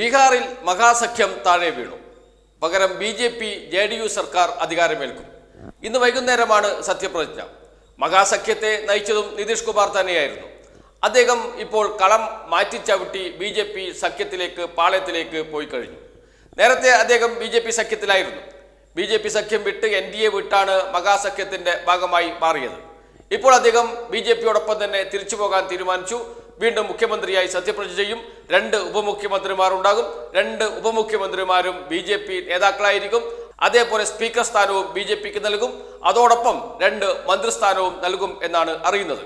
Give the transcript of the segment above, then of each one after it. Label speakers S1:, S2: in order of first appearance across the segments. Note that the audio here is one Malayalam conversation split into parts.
S1: ബീഹാറിൽ മഹാസഖ്യം താഴെ വീണു. പകരം B J P J D U സർക്കാർ അധികാരമേൽക്കും. ഇന്ന് വൈകുന്നേരമാണ് സത്യപ്രതിജ്ഞ. മഹാസഖ്യത്തെ നയിച്ചതും നിതീഷ് കുമാർ തന്നെയായിരുന്നു. അദ്ദേഹം ഇപ്പോൾ കളം മാറ്റിച്ചവിട്ടി ബി ജെ പി സഖ്യത്തിലേക്ക് പാളയത്തിലേക്ക് പോയി കഴിഞ്ഞു. നേരത്തെ അദ്ദേഹം ബി ജെ പി സഖ്യത്തിലായിരുന്നു. ബി ജെ പി സഖ്യം വിട്ട് എൻ ഡി എ വിട്ടാണ് മഹാസഖ്യത്തിന്റെ ഭാഗമായി മാറിയത്. ഇപ്പോൾ അദ്ദേഹം ബി ജെ പിയോടൊപ്പം തന്നെ തിരിച്ചു പോകാൻ തീരുമാനിച്ചു. വീണ്ടും മുഖ്യമന്ത്രിയായി സത്യപ്രതിജ്ഞ ചെയ്യും. രണ്ട് ഉപമുഖ്യമന്ത്രിമാർ ഉണ്ടാകും രണ്ട് ഉപമുഖ്യമന്ത്രിമാരും ബി ജെ പി നേതാക്കളായിരിക്കും. അതേപോലെ സ്പീക്കർ സ്ഥാനവും ബി ജെ പിക്ക് നൽകും. അതോടൊപ്പം രണ്ട് മന്ത്രിസ്ഥാനവും നൽകും എന്നാണ് അറിയുന്നത്.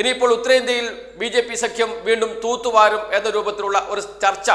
S1: ഇനിയിപ്പോൾ ഉത്തരേന്ത്യയിൽ ബി ജെ പി സഖ്യം വീണ്ടും തൂത്തുവാരും എന്ന രൂപത്തിലുള്ള ഒരു ചർച്ച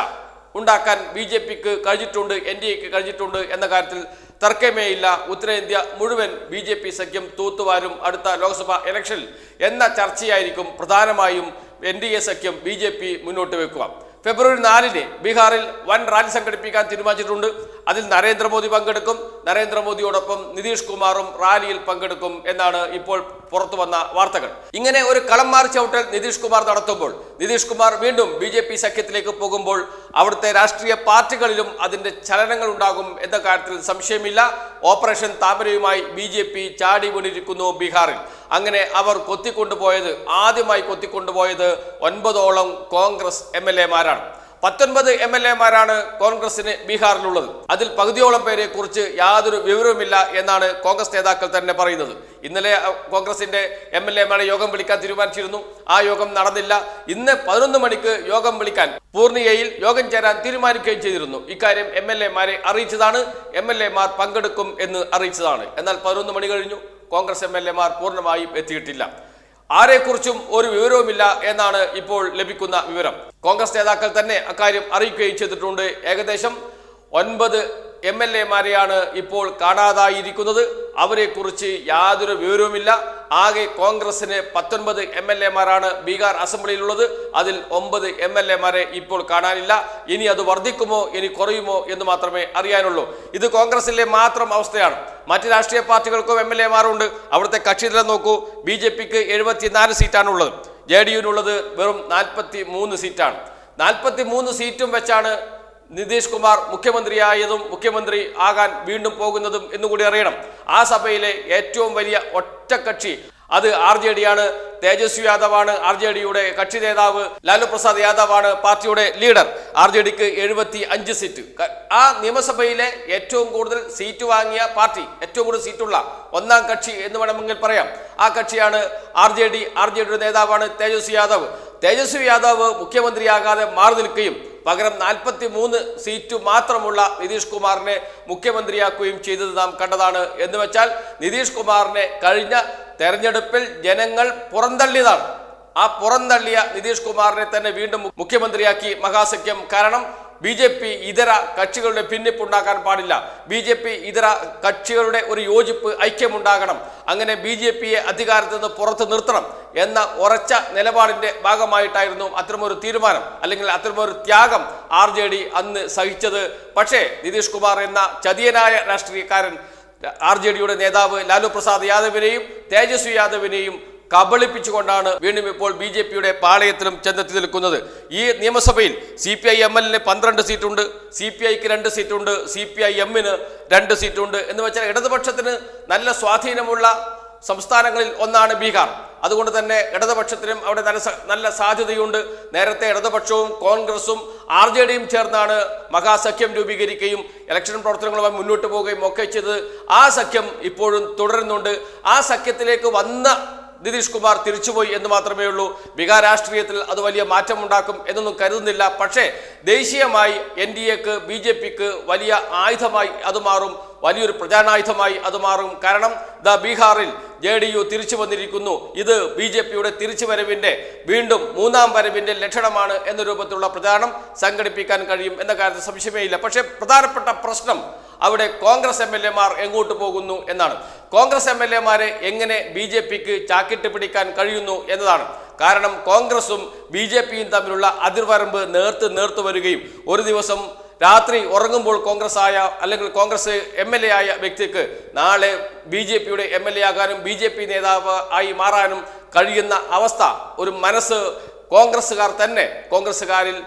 S1: ഉണ്ടാക്കാൻ ബി ജെ പിക്ക് കഴിഞ്ഞിട്ടുണ്ട് എൻ ഡി എക്ക് കഴിഞ്ഞിട്ടുണ്ട് എന്ന കാര്യത്തിൽ തർക്കമേ ഇല്ല ഉത്തരേന്ത്യ മുഴുവൻ ബി ജെ പി സഖ്യം തൂത്തുവാരും അടുത്ത ലോക്സഭാ ഇലക്ഷനിൽ എന്ന ചർച്ചയായിരിക്കും പ്രധാനമായും എൻ ഡി എ സഖ്യം ബി ജെ പി മുന്നോട്ട് വെക്കുക. ഫെബ്രുവരി നാലിന് ബീഹാറിൽ വൻ റാലി സംഘടിപ്പിക്കാൻ തീരുമാനിച്ചിട്ടുണ്ട്. അതിൽ നരേന്ദ്രമോദി പങ്കെടുക്കും. നരേന്ദ്രമോദിയോടൊപ്പം നിതീഷ് കുമാറും റാലിയിൽ പങ്കെടുക്കും എന്നാണ് ഇപ്പോൾ പുറത്തു വന്ന വാർത്തകൾ. ഇങ്ങനെ ഒരു കളം മാറി ചവിട്ടൽ നിതീഷ് കുമാർ നടത്തുമ്പോൾ നിതീഷ് കുമാർ വീണ്ടും ബി ജെ പി സഖ്യത്തിലേക്ക് പോകുമ്പോൾ അവിടുത്തെ രാഷ്ട്രീയ പാർട്ടികളിലും അതിന്റെ ചലനങ്ങൾ ഉണ്ടാകും എന്ന കാര്യത്തിൽ സംശയമില്ല. ഓപ്പറേഷൻ താമരയുമായി ബി ജെ പി ചാടി വീണിരിക്കുന്നു ബീഹാറിൽ. അങ്ങനെ അവർ കൊത്തിക്കൊണ്ടുപോയത് ആദ്യമായി കൊത്തിക്കൊണ്ടുപോയത് ഒൻപതോളം കോൺഗ്രസ് എം എൽ എമാരാണ് പത്തൊൻപത് എം എൽ എമാരാണ് കോൺഗ്രസിന് ബീഹാറിലുള്ളത്. അതിൽ പകുതിയോളം പേരെ കുറിച്ച് യാതൊരു വിവരവുമില്ല എന്നാണ് കോൺഗ്രസ് നേതാക്കൾ തന്നെ പറയുന്നത്. ഇന്നലെ കോൺഗ്രസിന്റെ എം എൽ എമാരെ യോഗം വിളിക്കാൻ തീരുമാനിച്ചിരുന്നു. ആ യോഗം നടന്നില്ല. ഇന്ന് പതിനൊന്ന് മണിക്ക് യോഗം വിളിക്കാൻ പൂർണിയയിൽ യോഗം ചേരാൻ തീരുമാനിക്കുകയും ചെയ്തിരുന്നു. ഇക്കാര്യം എം എൽ എമാരെ അറിയിച്ചതാണ്. എം എൽ എമാർ പങ്കെടുക്കും എന്ന് അറിയിച്ചതാണ്. എന്നാൽ പതിനൊന്ന് മണി കഴിഞ്ഞു. കോൺഗ്രസ് എം എൽ എമാർ പൂർണമായും എത്തിയിട്ടില്ല. ആരെക്കുറിച്ചും ഒരു വിവരവുമില്ല എന്നാണ് ഇപ്പോൾ ലഭിക്കുന്ന വിവരം. കോൺഗ്രസ് നേതാക്കൾ തന്നെ അക്കാര്യം അറിയിക്കുകയും ചെയ്തിട്ടുണ്ട്. ഏകദേശം ഒൻപത് എം എൽ എമാരെയാണ് ഇപ്പോൾ കാണാതായിരിക്കുന്നത്. അവരെക്കുറിച്ച് യാതൊരു വിവരവുമില്ല. ആകെ കോൺഗ്രസിന് പത്തൊൻപത് എം എൽ എമാരാണ് ബീഹാർ അസംബ്ലിയിലുള്ളത്. അതിൽ ഒമ്പത് എം എൽ എമാരെ ഇപ്പോൾ കാണാനില്ല. ഇനി അത് വർദ്ധിക്കുമോ ഇനി കുറയുമോ എന്ന് മാത്രമേ അറിയാനുള്ളൂ. ഇത് കോൺഗ്രസിലെ മാത്രം അവസ്ഥയാണ്. മറ്റ് രാഷ്ട്രീയ പാർട്ടികൾക്കും എം എൽ എമാരുണ്ട് അവിടുത്തെ കക്ഷിതലം നോക്കൂ. ബി ജെ പിക്ക് എഴുപത്തിനാല് സീറ്റാണുള്ളത്. ജെ ഡി യുവിനുള്ളത് വെറും നാൽപ്പത്തി മൂന്ന് സീറ്റാണ്. നാൽപ്പത്തി മൂന്ന് സീറ്റും വെച്ചാണ് നിതീഷ് കുമാർ മുഖ്യമന്ത്രിയായതും മുഖ്യമന്ത്രി ആകാൻ വീണ്ടും പോകുന്നതും എന്നുകൂടി അറിയണം. ആ സഭയിലെ ഏറ്റവും വലിയ ഒറ്റക്കക്ഷി അത് ആർ ജെ ഡി ആണ്. തേജസ്വി യാദവാണ് ആർ ജെ ഡിയുടെ കക്ഷി നേതാവ്. ലാലു പ്രസാദ് യാദവാണ് പാർട്ടിയുടെ ലീഡർ. ആർ ജെ ഡിക്ക് എഴുപത്തി അഞ്ച് സീറ്റ് ആ നിയമസഭയിലെ ഏറ്റവും കൂടുതൽ സീറ്റ് വാങ്ങിയ പാർട്ടി ഏറ്റവും കൂടുതൽ സീറ്റുള്ള ഒന്നാം കക്ഷി എന്ന് വേണമെങ്കിൽ പറയാം. ആ കക്ഷിയാണ് R J D R J ഡിയുടെ നേതാവാണ് തേജസ്വി യാദവ്. തേജസ്വി യാദവ് മുഖ്യമന്ത്രിയാകാതെ മാറി നിൽക്കുകയും പകരം നാൽപ്പത്തി മൂന്ന് സീറ്റ് മാത്രമുള്ള നിതീഷ് കുമാറിനെ മുഖ്യമന്ത്രിയാക്കുകയും ചെയ്തത് നാം കണ്ടതാണ്. എന്ന് വെച്ചാൽ നിതീഷ് കുമാറിനെ കഴിഞ്ഞ തെരഞ്ഞെടുപ്പിൽ ജനങ്ങൾ പുറന്തള്ളിയതാണ്. ആ പുറന്തള്ളിയ നിതീഷ് കുമാറിനെ തന്നെ വീണ്ടും മുഖ്യമന്ത്രിയാക്കി മഹാസഖ്യം. കാരണം ബി ജെ പി ഇതര കക്ഷികളുടെ ഭിന്നിപ്പുണ്ടാക്കാൻ പാടില്ല. ബി ജെ പി ഇതര കക്ഷികളുടെ ഒരു യോജിപ്പ് ഐക്യമുണ്ടാകണം. അങ്ങനെ ബി ജെ പിയെ അധികാരത്തിൽ നിന്ന് പുറത്ത് നിർത്തണം എന്ന ഉറച്ച നിലപാടിന്റെ ഭാഗമായിട്ടായിരുന്നു അത്തരമൊരു തീരുമാനം അല്ലെങ്കിൽ അത്തരമൊരു ത്യാഗം ആർ ജെ ഡി അന്ന് സഹിച്ചത്. പക്ഷേ നിതീഷ് കുമാർ എന്ന ചതിയനായ രാഷ്ട്രീയക്കാരൻ ആർ ജെ ഡിയുടെ നേതാവ് ലാലു പ്രസാദ് യാദവിനെയും തേജസ്വി യാദവിനെയും കബളിപ്പിച്ചുകൊണ്ടാണ് വീണ്ടും ഇപ്പോൾ ബി ജെ പിയുടെ പാളയത്തിലും ചെന്നെത്തി നിൽക്കുന്നത്. ഈ നിയമസഭയിൽ സി പി ഐ എം എല്ലിന് പന്ത്രണ്ട് സീറ്റുണ്ട് സി പി ഐക്ക് രണ്ട് സീറ്റുണ്ട് സി പി ഐ എമ്മിന് രണ്ട് സീറ്റുണ്ട് എന്ന് വെച്ചാൽ ഇടതുപക്ഷത്തിന് നല്ല സ്വാധീനമുള്ള സംസ്ഥാനങ്ങളിൽ ഒന്നാണ് ബീഹാർ. അതുകൊണ്ട് തന്നെ ഇടതുപക്ഷത്തിനും അവിടെ നല്ല നല്ല സാധ്യതയുണ്ട്. നേരത്തെ ഇടതുപക്ഷവും കോൺഗ്രസും ആർ ജെ ഡിയും ചേർന്നാണ് മഹാസഖ്യം രൂപീകരിക്കുകയും ഇലക്ഷൻ പ്രവർത്തനങ്ങളുമായി മുന്നോട്ട് പോവുകയും ഒക്കെ ചെയ്തത്. ആ സഖ്യം ഇപ്പോഴും തുടരുന്നുണ്ട്. ആ സഖ്യത്തിലേക്ക് വന്ന നിതീഷ് കുമാർ തിരിച്ചുപോയി എന്ന് മാത്രമേ ഉള്ളൂ. ബീഹാർ രാഷ്ട്രീയത്തിൽ അത് വലിയ മാറ്റമുണ്ടാക്കും എന്നൊന്നും കരുതുന്നില്ല. പക്ഷേ ദേശീയമായി എൻ ഡി എക്ക് ബി ജെ പിക്ക് വലിയ ആയുധമായി അത് മാറും. വലിയൊരു പ്രചാരണായുധമായി അത് മാറും. കാരണം ദ ബീഹാറിൽ ജെ ഡി യു തിരിച്ചു വന്നിരിക്കുന്നു. ഇത് ബി ജെ പിയുടെ തിരിച്ചുവരവിന്റെ വീണ്ടും മൂന്നാം വരവിന്റെ ലക്ഷണമാണ് എന്ന രൂപത്തിലുള്ള പ്രചാരണം സംഘടിപ്പിക്കാൻ കഴിയും എന്ന കാര്യത്തിൽ സംശയമേ ഇല്ല. പക്ഷേ പ്രധാനപ്പെട്ട പ്രശ്നം അവിടെ കോൺഗ്രസ് എം എൽ എമാർ എങ്ങോട്ട് പോകുന്നു എന്നാണ്. കോൺഗ്രസ് എം എൽ എമാരെ എങ്ങനെ ബി ജെ പിക്ക് ചാക്കിട്ട് പിടിക്കാൻ കഴിയുന്നു എന്നതാണ്. കാരണം കോൺഗ്രസും ബി ജെ പിയും തമ്മിലുള്ള അതിർവരമ്പ് നേർത്ത് നേർത്ത് വരികയും ഒരു ദിവസം രാത്രി ഉറങ്ങുമ്പോൾ കോൺഗ്രസ് ആയ അല്ലെങ്കിൽ കോൺഗ്രസ് എം എൽ എ ആയ വ്യക്തിക്ക് നാളെ ബി ജെ പിയുടെ എം എൽ എ ആകാനും ബി ജെ പി നേതാവ് ആയി മാറാനും കഴിയുന്ന അവസ്ഥ ഒരു മനസ്സ് കോൺഗ്രസ്സുകാർ തന്നെ കോൺഗ്രസ്സുകാരിൽ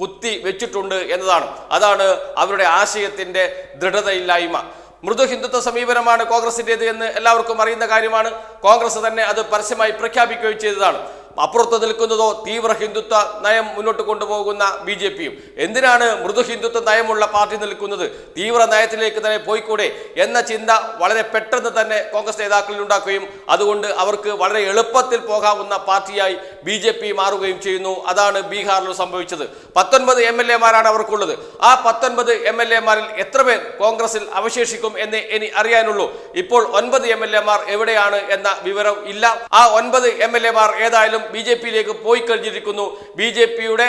S1: കുത്തി വെച്ചിട്ടുണ്ട് എന്നതാണ്. അതാണ് അവരുടെ ആശയത്തിന്റെ ദൃഢതയില്ലായ്മ. മൃദു ഹിന്ദുത്വ സമീപനമാണ് കോൺഗ്രസിന്റെത് എന്ന് എല്ലാവർക്കും അറിയുന്ന കാര്യമാണ്. കോൺഗ്രസ് തന്നെ അത് പരസ്യമായി പ്രഖ്യാപിക്കുകയും ചെയ്തതാണ്. അപ്പുറത്ത് നിൽക്കുന്നതോ തീവ്ര ഹിന്ദുത്വ നയം മുന്നോട്ട് കൊണ്ടുപോകുന്ന ബി ജെ പിയും. എന്തിനാണ് മൃദു ഹിന്ദുത്വ നയമുള്ള പാർട്ടി നിൽക്കുന്നത്? തീവ്ര നയത്തിലേക്ക് തന്നെ പോയിക്കൂടെ എന്ന ചിന്ത വളരെ പെട്ടെന്ന് തന്നെ കോൺഗ്രസ് നേതാക്കളിൽ ഉണ്ടാക്കുകയും അതുകൊണ്ട് അവർക്ക് വളരെ എളുപ്പത്തിൽ പോകാവുന്ന പാർട്ടിയായി ബി മാറുകയും ചെയ്യുന്നു. അതാണ് ബീഹാറിൽ സംഭവിച്ചത്. പത്തൊൻപത് എം എൽ എമാരാണ് അവർക്കുള്ളത്. ആ പത്തൊൻപത് എം എൽ എമാരിൽ എത്ര പേർ കോൺഗ്രസിൽ അവശേഷിക്കും എന്ന് ഇനി അറിയാനുള്ളൂ. ഇപ്പോൾ ഒൻപത് എം എൽ എമാർ എവിടെയാണ് എന്ന വിവരം ഇല്ല. ആ ഒൻപത് എം എൽ എമാർ ഏതായാലും ബി ജെ പിയിലേക്ക് പോയി കഴിഞ്ഞിരിക്കുന്നു ബി ജെ പിയുടെ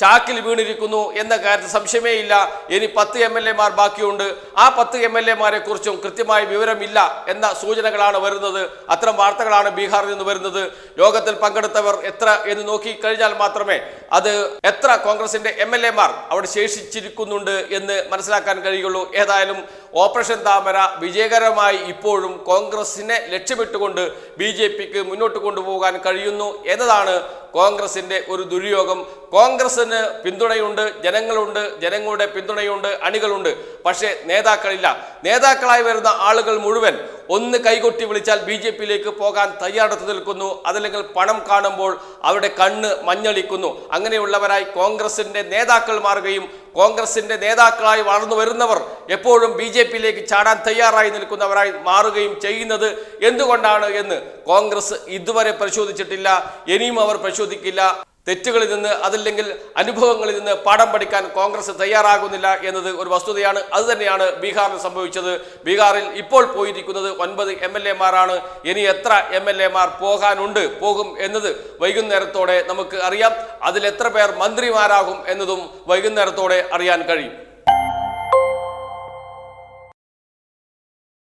S1: ചാക്കിൽ വീണിരിക്കുന്നു എന്ന കാര്യത്തിൽ സംശയമേ ഇല്ല. ഇനി പത്ത് എം എൽ എമാർ ബാക്കിയുണ്ട്. ആ പത്ത് എം എൽ എമാരെ കുറിച്ചും കൃത്യമായ വിവരമില്ല എന്ന സൂചനകളാണ് വരുന്നത്. അത്തരം വാർത്തകളാണ് ബീഹാറിൽ നിന്ന് വരുന്നത്. യോഗത്തിൽ പങ്കെടുത്തവർ എത്ര എന്ന് നോക്കി കഴിഞ്ഞാൽ മാത്രമേ അത് എത്ര കോൺഗ്രസിന്റെ എം എൽ എമാർ അവിടെ ശേഷിച്ചിരിക്കുന്നുണ്ട് എന്ന് മനസ്സിലാക്കാൻ കഴിയുള്ളൂ. ഏതായാലും ഓപ്പറേഷൻ താമര വിജയകരമായി ഇപ്പോഴും കോൺഗ്രസിനെ ലക്ഷ്യമിട്ടുകൊണ്ട് ബി ജെ പിക്ക് മുന്നോട്ട് കൊണ്ടുപോകാൻ കഴിയുന്നു എന്നതാണ് കോൺഗ്രസിന്റെ ഒരു ദുര്യോഗം. കോൺഗ്രസിന് പിന്തുണയുണ്ട് ജനങ്ങളുണ്ട് ജനങ്ങളുടെ പിന്തുണയുണ്ട് അണികളുണ്ട്. പക്ഷേ നേതാക്കളില്ല. നേതാക്കളായി വരുന്ന ആളുകൾ മുഴുവൻ ഒന്ന് കൈകൊട്ടി വിളിച്ചാൽ ബി ജെ പിയിലേക്ക് പോകാൻ തയ്യാറെടുത്ത് നിൽക്കുന്നു. അതല്ലെങ്കിൽ പണം കാണുമ്പോൾ അവരുടെ കണ്ണ് മഞ്ഞളിക്കുന്നു. അങ്ങനെയുള്ളവരായി കോൺഗ്രസിന്റെ നേതാക്കൾ മാറുകയും കോൺഗ്രസിന്റെ നേതാക്കളായി വളർന്നു വരുന്നവർ എപ്പോഴും ബി ജെ പിയിലേക്ക് ചാടാൻ തയ്യാറായി നിൽക്കുന്നവരായി മാറുകയും ചെയ്യുന്നത് എന്തുകൊണ്ടാണ് എന്ന് കോൺഗ്രസ് ഇതുവരെ പരിശോധിച്ചിട്ടില്ല ഇനിയും അവർ പരിശോധിക്കില്ല. തെറ്റുകളിൽ നിന്ന് അതില്ലെങ്കിൽ അനുഭവങ്ങളിൽ നിന്ന് പാഠം പഠിക്കാൻ കോൺഗ്രസ് തയ്യാറാകുന്നില്ല എന്നത് ഒരു വസ്തുതയാണ്. അത് തന്നെയാണ് ബീഹാറിൽ സംഭവിച്ചത്. ബീഹാറിൽ ഇപ്പോൾ പോയിരിക്കുന്നത് ഒൻപത് എം എൽ എമാരാണ്. ഇനി എത്ര എം എൽ എമാർ പോകാനുണ്ട് പോകും എന്നത് വൈകുന്നേരത്തോടെ നമുക്ക് അറിയാം. അതിൽ എത്ര പേർ മന്ത്രിമാരാകും എന്നതും വൈകുന്നേരത്തോടെ അറിയാൻ കഴിയും.